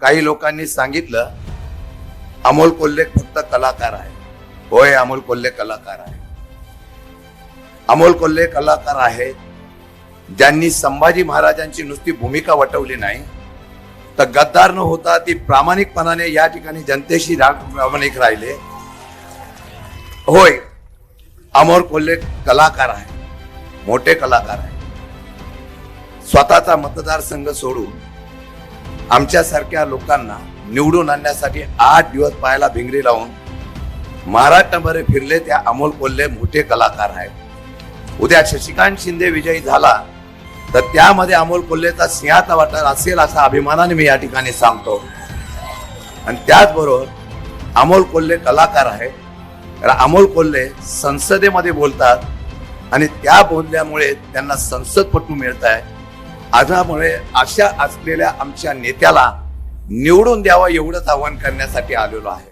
काही लोकांनी सांगितलं अमोल कोल्हे फक्त कलाकार आहे. होय अमोल कोल्हे कलाकार आहे. अमोल कोल्हे कलाकार आहेत ज्यांनी संभाजी महाराजांची नुसती भूमिका वटवली नाही तर गद्दार न होता ती प्रामाणिकपणाने या ठिकाणी जनतेशी प्रामाणिक राहिले. होय अमोल कोल्हे कलाकार आहे. मोठे कलाकार आहे. स्वतःचा मतदारसंघ सोडून आमच्यासारख्या लोकांना निवडून आणण्यासाठी आठ दिवस पायाला भिंगरी लावून महाराष्ट्रामध्ये फिरले त्या अमोल कोल्हे मोठे कलाकार आहेत. उद्या शशिकांत शिंदे विजयी झाला तर त्यामध्ये अमोल कोल्हेचा सिंहाचा वाटा असेल असा अभिमानाने मी या ठिकाणी सांगतो. आणि त्याचबरोबर अमोल कोल्हे कलाकार आहेत. तर अमोल कोल्हे संसदेमध्ये बोलतात आणि त्या बोलल्यामुळे त्यांना संसदपटू मिळत आहे. आजामुळे अशा असलेल्या आमच्या नेत्याला निवडून द्यावं एवढंच आव्हान करण्यासाठी आलेलो आहे.